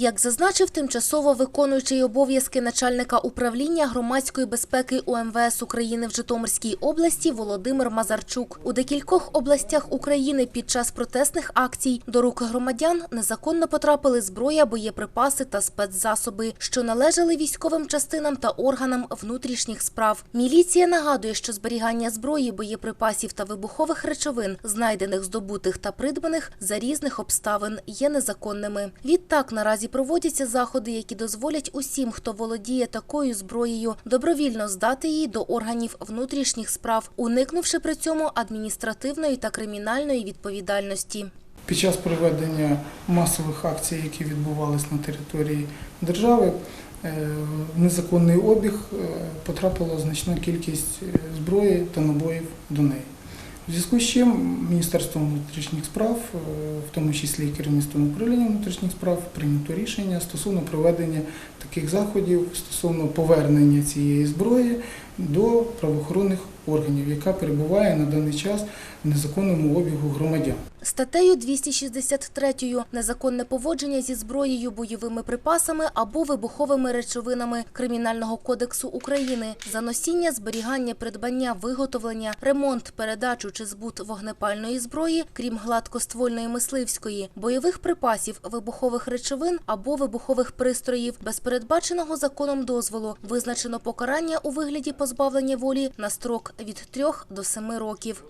Як зазначив тимчасово виконуючий обов'язки начальника управління громадської безпеки УМВС України в Житомирській області Володимир Мазарчук, у декількох областях України під час протестних акцій до рук громадян незаконно потрапили зброя, боєприпаси та спецзасоби, що належали військовим частинам та органам внутрішніх справ. Міліція нагадує, що зберігання зброї, боєприпасів та вибухових речовин, знайдених, здобутих та придбаних за різних обставин, є незаконними. Відтак наразі проводяться заходи, які дозволять усім, хто володіє такою зброєю, добровільно здати її до органів внутрішніх справ, уникнувши при цьому адміністративної та кримінальної відповідальності. Під час проведення масових акцій, які відбувалися на території держави, е, в незаконний обіг е, потрапила значна кількість е, зброї та набоїв до неї. У зв'язку з чим Міністерством внутрішніх справ, е, в тому числі і керівництвом управління внутрішніх справ, прийнято рішення стосовно проведення таких заходів стосовно повернення цієї зброї до правоохоронних органів, яка перебуває на даний час в незаконному обігу громадян. Статтею 263 незаконне поводження зі зброєю, бойовими припасами або вибуховими речовинами Кримінального кодексу України за носіння, зберігання, придбання, виготовлення, ремонт, передачу чи збут вогнепальної зброї, крім гладкоствольної мисливської, бойових припасів, вибухових речовин або вибухових пристроїв без передбаченого законом дозволу визначено покарання у вигляді позбавлення волі на строк від 3 до 7 років.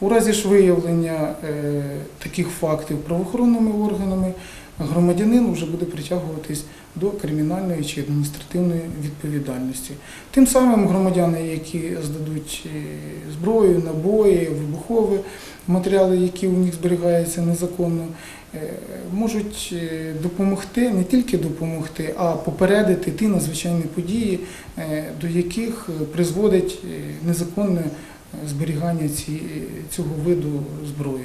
У разі ж виявлення е, таких фактів правоохоронними органами, громадянин вже буде притягуватись до кримінальної чи адміністративної відповідальності. Тим самим громадяни, які здадуть е, зброю, набої, вибухові матеріали, які у них зберігаються незаконно, е, можуть е, допомогти, не тільки допомогти, а попередити ті надзвичайні події, е, до яких призводить незаконне зберігання цього виду зброї.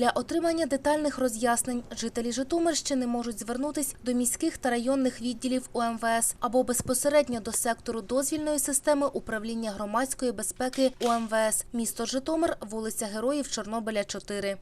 Для отримання детальних роз'яснень жителі Житомирщини можуть звернутись до міських та районних відділів УМВС або безпосередньо до сектору дозвільної системи управління громадської безпеки УМВС, місто Житомир, вулиця Героїв Чорнобиля, 4.